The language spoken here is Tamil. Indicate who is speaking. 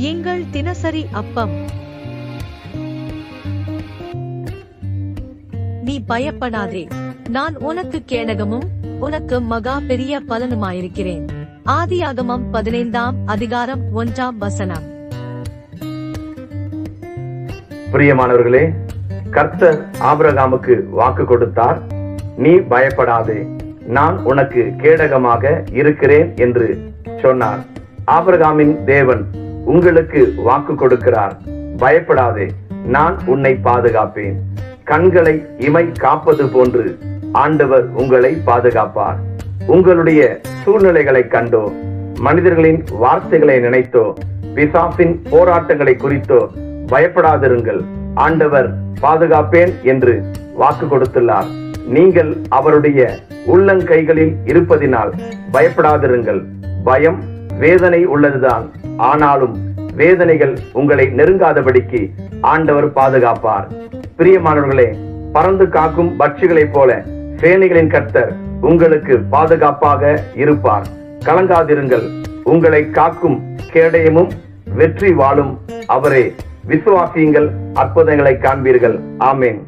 Speaker 1: எங்கள் தினசரி அப்பம். நீ பயப்படாதே. நான் உனக்கு கேடகமும் உனக்கு மகா பெரிய பலனுமாயிருக்கிறேன். ஆதியாகமம் பதினைந்தாம் அதிகாரம் ஒன்றாம் வசனம்.
Speaker 2: பிரியமானவர்களே கர்த்தர் ஆபிரகாமுக்கு வாக்கு கொடுத்தார். நீ பயப்படாதே. நான் உனக்கு கேடகமாக இருக்கிறேன் என்று சொன்னார். ஆபிரகாமின் தேவன் உங்களுக்கு வாக்கு கொடுக்கிறார். பயப்படாதே நான் உன்னை பாதுகாப்பேன். கண்களை இமை காப்பது போன்று ஆண்டவர் உங்களை பாதுகாப்பார். உங்களுடைய சூழ்நிலைகளை கண்டோ மனிதர்களின் வார்த்தைகளை நினைத்தோ பிசாசின் போராட்டங்களை குறித்தோ பயப்படாதிருங்கள். ஆண்டவர் பாதுகாப்பேன் என்று வாக்கு கொடுத்துள்ளார். நீங்கள் அவருடைய உள்ளங்கைகளில் இருப்பதினால் பயப்படாதிருங்கள். பயம் வேதனை உள்ளதுதான். ஆனாலும் வேதனைகள் உங்களை நெருங்காதபடிக்கு ஆண்டவர் பாதுகாப்பார். பிரியமானவர்களே பறந்து காக்கும் பட்சிகளைப் போல சேனைகளின் கர்த்தர் உங்களுக்கு பாதுகாப்பாக இருப்பார். கலங்காதிருங்கள் உங்களை காக்கும் கேடயமும் வெற்றி வாழும். அவரே விசுவாசியுங்கள் அற்புதங்களை காண்பீர்கள். ஆமேன்.